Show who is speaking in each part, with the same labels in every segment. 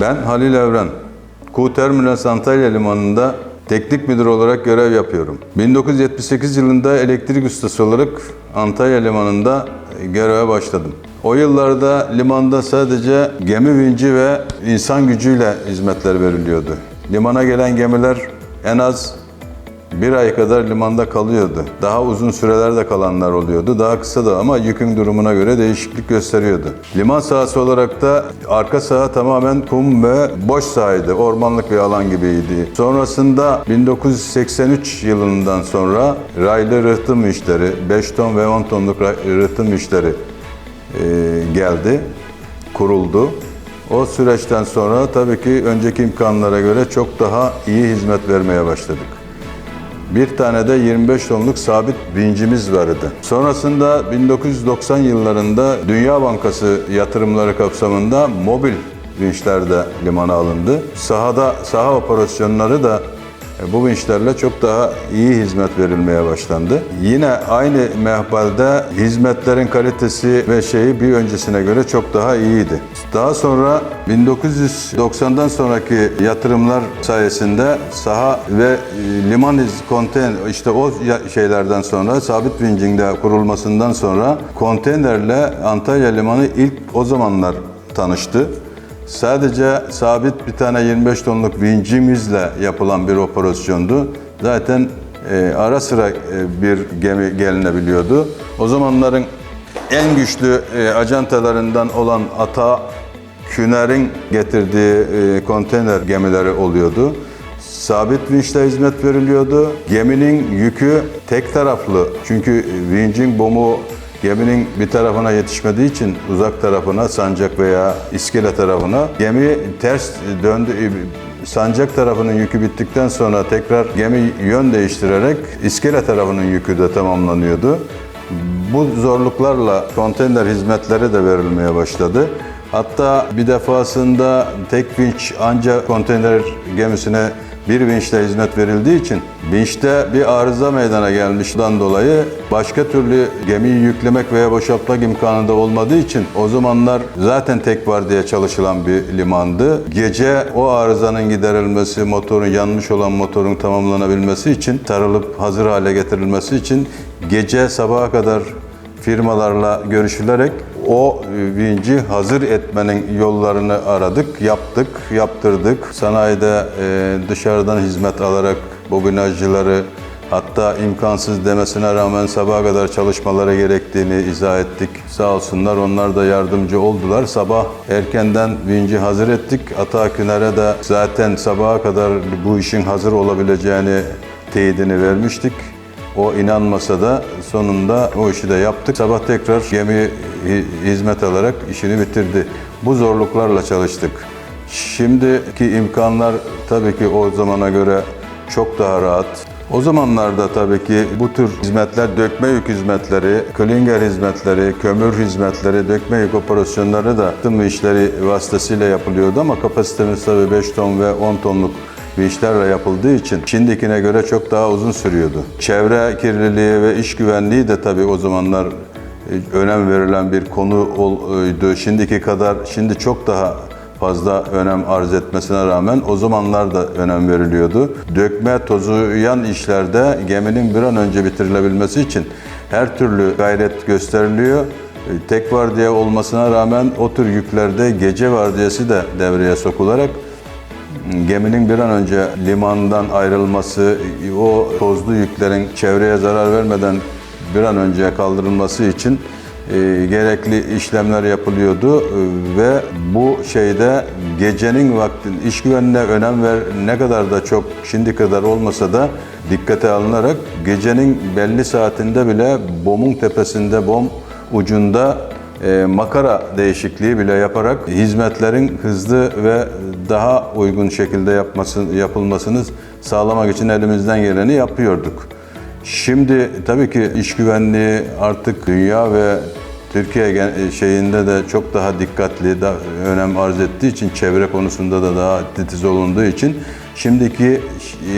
Speaker 1: Ben Halil Evren. Ku Terminals Antalya Limanı'nda teknik müdür olarak görev yapıyorum. 1978 yılında elektrik ustası olarak Antalya Limanı'nda göreve başladım. O yıllarda limanda sadece gemi vinci ve insan gücüyle hizmetler veriliyordu. Limana gelen gemiler en az bir ay kadar limanda kalıyordu. Daha uzun sürelerde kalanlar oluyordu. Daha kısa da ama yükün durumuna göre değişiklik gösteriyordu. Liman sahası olarak da arka saha tamamen kum ve boş sahaydı. Ormanlık bir alan gibiydi. Sonrasında 1983 yılından sonra raylı rıhtım işleri, 5 ton ve 10 tonluk rıhtım işleri e, geldi, kuruldu. O süreçten sonra tabii ki önceki imkanlara göre çok daha iyi hizmet vermeye başladık. Bir tane de 25 tonluk sabit vincimiz vardı. Sonrasında 1990 yıllarında Dünya Bankası yatırımları kapsamında mobil vinçler de limana alındı. Sahada saha operasyonları da bu vinçlerle çok daha iyi hizmet verilmeye başlandı. Yine aynı mehbalde hizmetlerin kalitesi ve şeyi bir öncesine göre çok daha iyiydi. Daha sonra 1990'dan sonraki yatırımlar sayesinde saha ve e, liman konteyner işte o şeylerden sonra sabit vincinde kurulmasından sonra konteynerle Antalya Limanı ilk o zamanlar tanıştı. Sadece sabit bir tane 25 tonluk vincimizle yapılan bir operasyondu. Zaten e, ara sıra e, bir gemi gelinebiliyordu. O zamanların en güçlü e, ajantalarından olan Ata Küner'in getirdiği e, konteyner gemileri oluyordu. Sabit vinçle hizmet veriliyordu. Geminin yükü tek taraflı. Çünkü vincin bomu geminin bir tarafına yetişmediği için uzak tarafına, sancak veya iskele tarafına gemi ters döndü. Sancak tarafının yükü bittikten sonra tekrar gemi yön değiştirerek iskele tarafının yükü de tamamlanıyordu. Bu zorluklarla konteyner hizmetleri de verilmeye başladı. Hatta bir defasında tek vinç ancak konteyner gemisine bir vinçle hizmet verildiği için vinçte bir arıza meydana gelmişten dolayı başka türlü gemiyi yüklemek veya boşaltmak imkanı da olmadığı için o zamanlar zaten tek var diye çalışılan bir limandı. Gece o arızanın giderilmesi, motorun yanmış olan motorun tamamlanabilmesi için tarılıp hazır hale getirilmesi için gece sabaha kadar firmalarla görüşülerek o e, vinci hazır etmenin yollarını aradık, yaptık, yaptırdık. Sanayide e, dışarıdan hizmet alarak bobinajcıları hatta imkansız demesine rağmen sabaha kadar çalışmaları gerektiğini izah ettik. Sağ olsunlar onlar da yardımcı oldular. Sabah erkenden vinci hazır ettik. Ataküner'e de zaten sabaha kadar bu işin hazır olabileceğini teyidini vermiştik. O inanmasa da sonunda o işi de yaptık. Sabah tekrar gemi hizmet alarak işini bitirdi. Bu zorluklarla çalıştık. Şimdiki imkanlar tabii ki o zamana göre çok daha rahat. O zamanlarda tabii ki bu tür hizmetler, dökme yük hizmetleri, klinger hizmetleri, kömür hizmetleri, dökme yük operasyonları da tüm işleri vasıtasıyla yapılıyordu ama kapasitemiz tabii 5 ton ve 10 tonluk bir işlerle yapıldığı için şimdikine göre çok daha uzun sürüyordu. Çevre kirliliği ve iş güvenliği de tabii o zamanlar önem verilen bir konuydu. Şimdiki kadar, şimdi çok daha fazla önem arz etmesine rağmen o zamanlar da önem veriliyordu. Dökme, tozu yan işlerde geminin bir an önce bitirilebilmesi için her türlü gayret gösteriliyor. E, Tek vardiya olmasına rağmen o tür yüklerde gece vardiyası da devreye sokularak geminin bir an önce limandan ayrılması, o tozlu yüklerin çevreye zarar vermeden bir an önce kaldırılması için e, gerekli işlemler yapılıyordu E, ve bu şeyde gecenin vaktin iş güvenliğine önem ver ne kadar da çok şimdi kadar olmasa da dikkate alınarak gecenin belli saatinde bile bomun tepesinde bom ucunda e, makara değişikliği bile yaparak hizmetlerin hızlı ve daha uygun şekilde yapması, yapılmasını sağlamak için elimizden geleni yapıyorduk. Şimdi tabii ki iş güvenliği artık dünya ve Türkiye gen- şeyinde de çok daha dikkatli, da önem arz ettiği için çevre konusunda da daha titiz olunduğu için şimdiki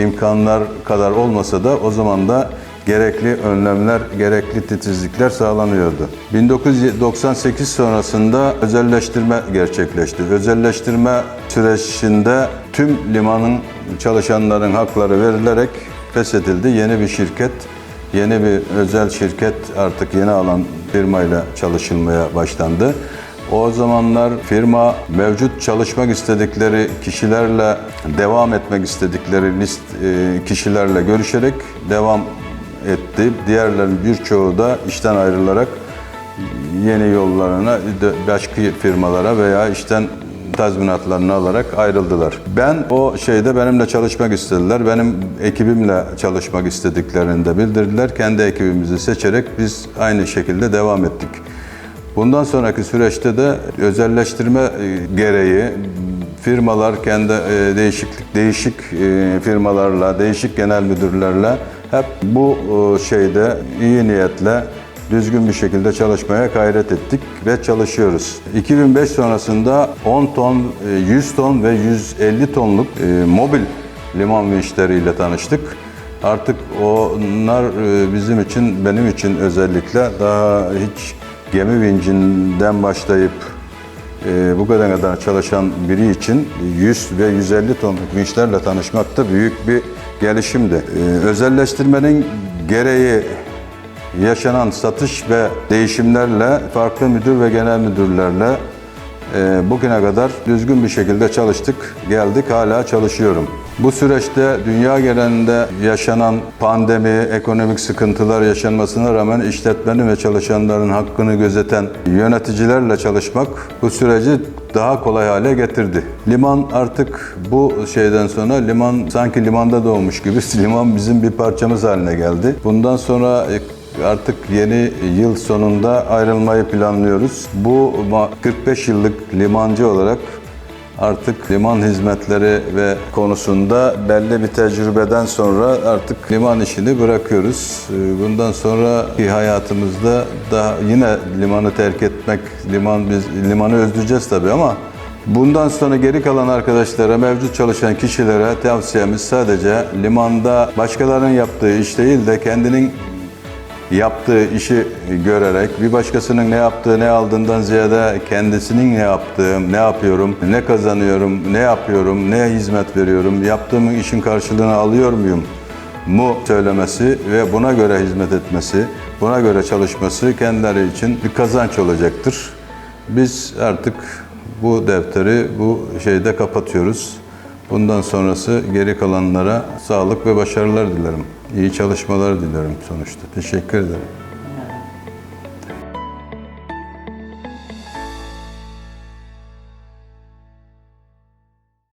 Speaker 1: imkanlar kadar olmasa da o zaman da gerekli önlemler, gerekli titizlikler sağlanıyordu. 1998 sonrasında özelleştirme gerçekleşti. Özelleştirme sürecinde tüm limanın çalışanların hakları verilerek feshedildi. Yeni bir şirket, yeni bir özel şirket artık yeni alan firmayla çalışılmaya başlandı. O zamanlar firma mevcut çalışmak istedikleri kişilerle devam etmek istedikleri list e, kişilerle görüşerek devam etti. Diğerlerin birçoğu da işten ayrılarak yeni yollarına başka firmalara veya işten tazminatlarını alarak ayrıldılar. Ben o şeyde benimle çalışmak istediler. Benim ekibimle çalışmak istediklerini de bildirdiler. Kendi ekibimizi seçerek biz aynı şekilde devam ettik. Bundan sonraki süreçte de özelleştirme e, gereği firmalar kendi e, değişiklik değişik e, firmalarla, değişik genel müdürlerle hep bu şeyde iyi niyetle düzgün bir şekilde çalışmaya gayret ettik ve çalışıyoruz. 2005 sonrasında 10 ton, e, 100 ton ve 150 tonluk e, mobil liman vinçleriyle tanıştık. Artık onlar e, bizim için, benim için özellikle daha hiç gemi vincinden başlayıp e, bu kadar kadar çalışan biri için 100 ve 150 tonluk vinçlerle tanışmak da büyük bir gelişimdi. E, özelleştirmenin gereği yaşanan satış ve değişimlerle farklı müdür ve genel müdürlerle e, bugüne kadar düzgün bir şekilde çalıştık, geldik, hala çalışıyorum. Bu süreçte dünya genelinde yaşanan pandemi, ekonomik sıkıntılar yaşanmasına rağmen işletmenin ve çalışanların hakkını gözeten yöneticilerle çalışmak bu süreci daha kolay hale getirdi. Liman artık bu şeyden sonra liman sanki limanda doğmuş gibi liman bizim bir parçamız haline geldi. Bundan sonra Artık yeni yıl sonunda ayrılmayı planlıyoruz. Bu 45 yıllık limancı olarak artık liman hizmetleri ve konusunda belli bir tecrübeden sonra artık liman işini bırakıyoruz. Bundan sonraki hayatımızda daha yine limanı terk etmek, liman biz limanı özleyeceğiz tabii ama Bundan sonra geri kalan arkadaşlara, mevcut çalışan kişilere tavsiyemiz sadece limanda başkalarının yaptığı iş değil de kendinin yaptığı işi görerek bir başkasının ne yaptığı ne aldığından ziyade kendisinin ne yaptığı, ne yapıyorum, ne kazanıyorum, ne yapıyorum, ne hizmet veriyorum, yaptığım işin karşılığını alıyor muyum mu söylemesi ve buna göre hizmet etmesi, buna göre çalışması kendileri için bir kazanç olacaktır. Biz artık bu defteri bu şeyde kapatıyoruz. Bundan sonrası geri kalanlara sağlık ve başarılar dilerim. İyi çalışmalar dilerim sonuçta. Teşekkür ederim.